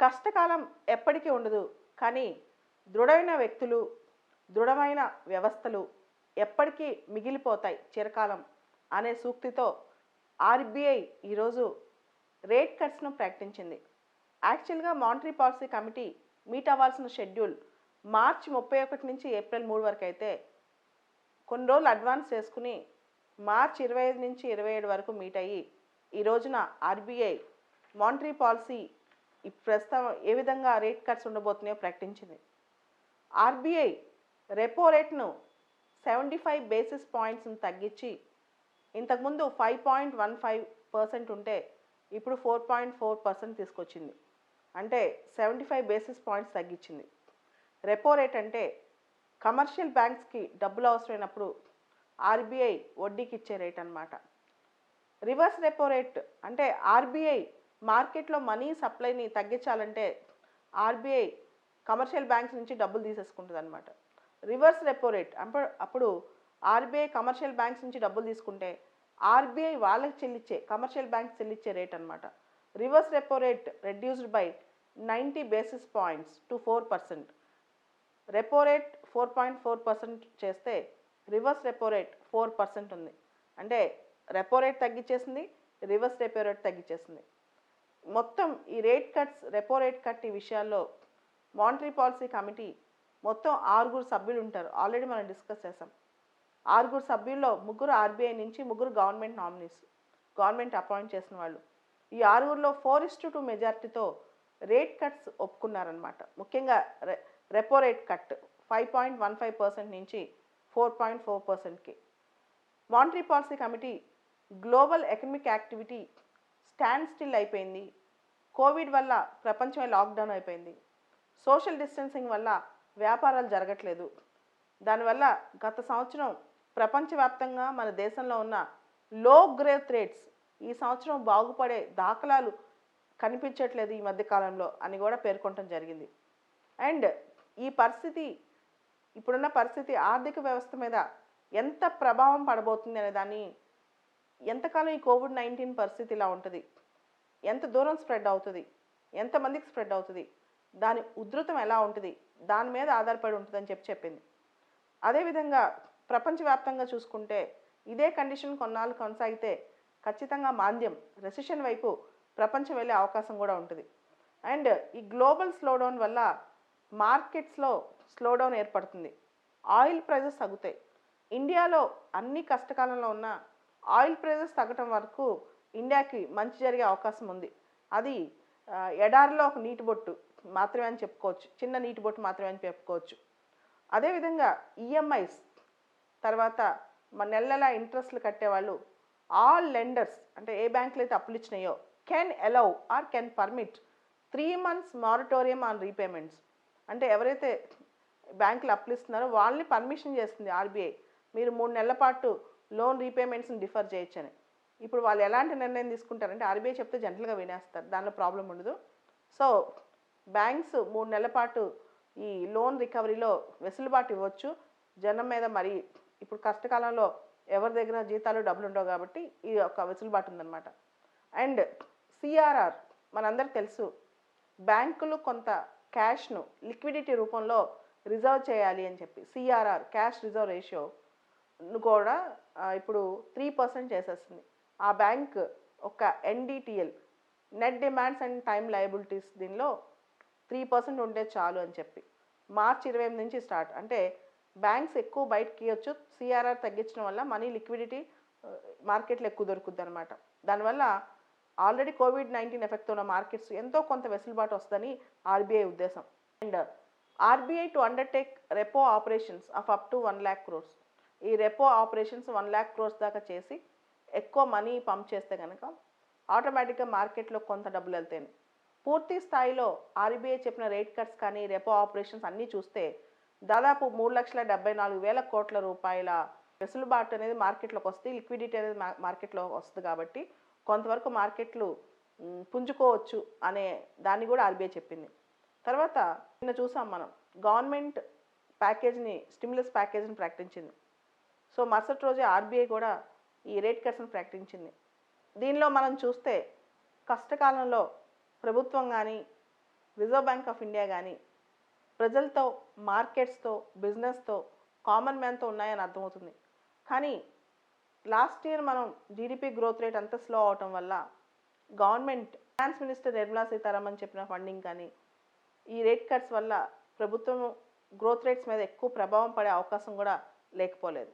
కష్టకాలం ఎప్పటికీ ఉండదు. కానీ దృఢమైన వ్యక్తులు దృఢమైన వ్యవస్థలు ఎప్పటికీ మిగిలిపోతాయి చిరకాలం అనే సూక్తితో ఆర్బీఐ ఈరోజు రేట్ కట్స్ను ప్రకటించింది. యాక్చువల్గా మానిటరీ పాలసీ కమిటీ మీట్ అవ్వాల్సిన షెడ్యూల్ మార్చి ముప్పై ఒకటి నుంచి ఏప్రిల్ మూడు వరకు అయితే కొన్ని రోజులు అడ్వాన్స్ చేసుకుని మార్చ్ ఇరవై ఐదు నుంచి ఇరవై ఏడు వరకు మీట్ అయ్యి ఈ రోజున ఆర్బీఐ మానిటరీ పాలసీ ప్రస్తుతం ఏ విధంగా రేట్ కట్స్ ఉండబోతున్నాయో ప్రకటించింది. ఆర్బీఐ రెపో రేట్ను సెవెంటీ ఫైవ్ బేసిస్ పాయింట్స్ను తగ్గించి ఇంతకుముందు five point one five percent ఉంటే ఇప్పుడు ఫోర్ పాయింట్ ఫోర్ పర్సెంట్ తీసుకొచ్చింది. అంటే సెవెంటీ ఫైవ్ బేసిస్ పాయింట్స్ తగ్గించింది. రెపో రేట్ అంటే కమర్షియల్ బ్యాంక్స్కి డబ్బులు అవసరమైనప్పుడు ఆర్బీఐ వడ్డీకి ఇచ్చే రేట్ అన్నమాట. రివర్స్ రెపో రేట్ అంటే ఆర్బీఐ మార్కెట్లో మనీ సప్లైని తగ్గించాలంటే ఆర్బీఐ కమర్షియల్ బ్యాంక్స్ నుంచి డబ్బులు తీసేసుకుంటుంది అనమాట రివర్స్ రెపో రేట్. అప్పుడు అప్పుడు ఆర్బీఐ కమర్షియల్ బ్యాంక్స్ నుంచి డబ్బులు తీసుకుంటే ఆర్బీఐ వాళ్ళకి చెల్లించే కమర్షియల్ బ్యాంక్స్ చెల్లించే రేట్ అనమాట reverse repo rate reduced by ninety basis points to four percent repo rate four point four percent చేస్తే reverse repo rate four percent ఉంది. అంటే రెపో రేట్ తగ్గించేసింది రివర్స్ రెపో రేట్ తగ్గించేసింది. మొత్తం ఈ rate cuts repo rate cut ఈ విషయాల్లో monetary policy committee మొత్తం ఆరుగురు సభ్యులు ఉంటారు. ఆల్రెడీ మనం డిస్కస్ చేసాం. ఆరుగురు సభ్యుల్లో ముగ్గురు ఆర్బీఐ నుంచి ముగ్గురు గవర్నమెంట్ నామినీస్ గవర్నమెంట్ అపాయింట్ చేసిన వాళ్ళు. ఈ ఆరుగురులో ఫోర్ ఇస్ టు టూ మెజారిటీతో రేట్ కట్స్ ఒప్పుకున్నారనమాట ముఖ్యంగా రె repo rate cut five point one five percent నుంచి ఫోర్ పాయింట్ ఫోర్ పర్సెంట్కి monetary policy committee global economic activity stand still అయిపోయింది. కోవిడ్ వల్ల ప్రపంచమే లాక్డౌన్ అయిపోయింది. సోషల్ డిస్టెన్సింగ్ వల్ల వ్యాపారాలు జరగట్లేదు. దానివల్ల గత సంవత్సరం ప్రపంచవ్యాప్తంగా మన దేశంలో ఉన్న లో గ్రోత్ రేట్స్ ఈ సంవత్సరం బాగుపడే దాఖలాలు కనిపించట్లేదు ఈ మధ్యకాలంలో అని కూడా పేర్కొనడం జరిగింది. అండ్ ఈ పరిస్థితి ఇప్పుడున్న పరిస్థితి ఆర్థిక వ్యవస్థ మీద ఎంత ప్రభావం పడబోతుంది అనే దాన్ని ఎంతకాలం ఈ కోవిడ్ నైన్టీన్ పరిస్థితి ఇలా ఉంటుంది? ఎంత దూరం స్ప్రెడ్ అవుతుంది? ఎంతమందికి స్ప్రెడ్ అవుతుంది? దాని ఉధృతం ఎలా ఉంటుంది? దాని మీద ఆధారపడి ఉంటుందని చెప్పి చెప్పింది. అదేవిధంగా ప్రపంచవ్యాప్తంగా చూసుకుంటే ఇదే కండిషన్ కొన్నాళ్ళు కొనసాగితే ఖచ్చితంగా మాంద్యం రెసిషన్ వైపు ప్రపంచం వెళ్ళే అవకాశం కూడా ఉంటుంది. అండ్ ఈ గ్లోబల్ స్లోడౌన్ వల్ల మార్కెట్స్లో స్లోడౌన్ ఏర్పడుతుంది. ఆయిల్ ప్రైజెస్ తగ్గుతాయి. ఇండియాలో అన్ని కష్టకాలంలో ఉన్న ఆయిల్ ప్రైజెస్ తగ్గటం వరకు ఇండియాకి మంచి జరిగే అవకాశం ఉంది. అది ఎడారిలో ఒక నీటి బొట్టు మాత్రమే అని చెప్పుకోవచ్చు. చిన్న నీటి బొట్టు మాత్రమే అని చెప్పుకోవచ్చు. అదేవిధంగా ఈఎంఐస్ తర్వాత మన నెల నెల ఇంట్రెస్ట్లు కట్టేవాళ్ళు ఆల్ లెండర్స్ అంటే ఏ బ్యాంకులు అయితే అప్పులు ఇచ్చినాయో can allow or can permit three months moratorium on repayments. అంటే ఎవరైతే బ్యాంకులు అప్పులు ఇస్తున్నారో వాళ్ళని పర్మిషన్ చేస్తుంది ఆర్బీఐ. మీరు మూడు నెలల పాటు లోన్ రీపేమెంట్స్ని డిఫర్ చేయొచ్చని. ఇప్పుడు వాళ్ళు ఎలాంటి నిర్ణయం తీసుకుంటారంటే ఆర్బీఐ చెప్తే జనరల్గా వినేస్తారు. దానిలో ప్రాబ్లం ఉండదు. సో బ్యాంక్స్ మూడు నెలల పాటు ఈ లోన్ రికవరీలో వెసులుబాటు ఇవ్వచ్చు. జనం మీద మరి ఇప్పుడు కష్టకాలంలో ఎవరి దగ్గర జీతాలు డబ్బులు ఉండవు కాబట్టి ఈ యొక్క వెసులుబాటు ఉందన్నమాట. అండ్ సిఆర్ఆర్ మనందరికి తెలుసు బ్యాంకులు కొంత క్యాష్ను లిక్విడిటీ రూపంలో రిజర్వ్ చేయాలి అని చెప్పి సిఆర్ఆర్ క్యాష్ రిజర్వ్ రేషియో కూడా ఇప్పుడు త్రీ పర్సెంట్ చేసేస్తుంది. ఆ బ్యాంక్ ఒక NDTL net demands and time liabilities దీనిలో త్రీ పర్సెంట్ ఉంటే చాలు అని చెప్పి. మార్చ్ ఇరవై ఎనిమిది నుంచి స్టార్ట్. అంటే బ్యాంక్స్ ఎక్కువ బయటకి ఇవ్వచ్చు సిఆర్ఆర్ తగ్గించడం వల్ల మనీ లిక్విడిటీ మార్కెట్లో ఎక్కువ దొరుకుద్ది అనమాట దానివల్ల ఆల్రెడీ కోవిడ్ నైన్టీన్ ఎఫెక్ట్ ఉన్న మార్కెట్స్ ఎంతో కొంత వెసులుబాటు వస్తుందని ఆర్బీఐ ఉద్దేశం. And RBI to undertake repo operations of up to one lakh crores. ఈ repo operations one lakh crores దాకా చేసి ఎక్కువ మనీ పంప్ చేస్తే కనుక ఆటోమేటిక్గా మార్కెట్లో కొంత డబ్బులు వెళ్తాయి. పూర్తి స్థాయిలో ఆర్బీఐ చెప్పిన రేట్ కట్స్ కానీ రెపో ఆపరేషన్స్ అన్నీ చూస్తే దాదాపు మూడు లక్షల డెబ్బై నాలుగు వేల కోట్ల రూపాయల వెసులుబాటు అనేది మార్కెట్లోకి వస్తుంది. లిక్విడిటీ అనేది మా- మార్కెట్లో వస్తుంది కాబట్టి కొంతవరకు మార్కెట్లు పుంజుకోవచ్చు అనే దాన్ని కూడా ఆర్బీఐ చెప్పింది. తర్వాత నిన్న చూసాం మనం. గవర్నమెంట్ ప్యాకేజ్ని స్టిమ్యులస్ ప్యాకేజ్ని ప్రకటించింది. సో మరుసటి రోజే ఆర్బీఐ కూడా ఈ రేట్ కట్స్ను ప్రకటించింది. దీనిలో మనం చూస్తే కష్టకాలంలో ప్రభుత్వం కానీ రిజర్వ్ బ్యాంక్ ఆఫ్ ఇండియా కానీ ప్రజలతో మార్కెట్స్తో బిజినెస్తో కామన్ మ్యాన్తో ఉన్నాయని అర్థమవుతుంది. కానీ లాస్ట్ ఇయర్ మనం జీడిపి గ్రోత్ రేట్ అంత స్లో అవటం వల్ల government finance minister Nirmala Sitharaman చెప్పిన ఫండింగ్ కానీ ఈ రేట్ కట్స్ వల్ల ప్రభుత్వం గ్రోత్ రేట్స్ మీద ఎక్కువ ప్రభావం పడే అవకాశం కూడా లేకపోలేదు.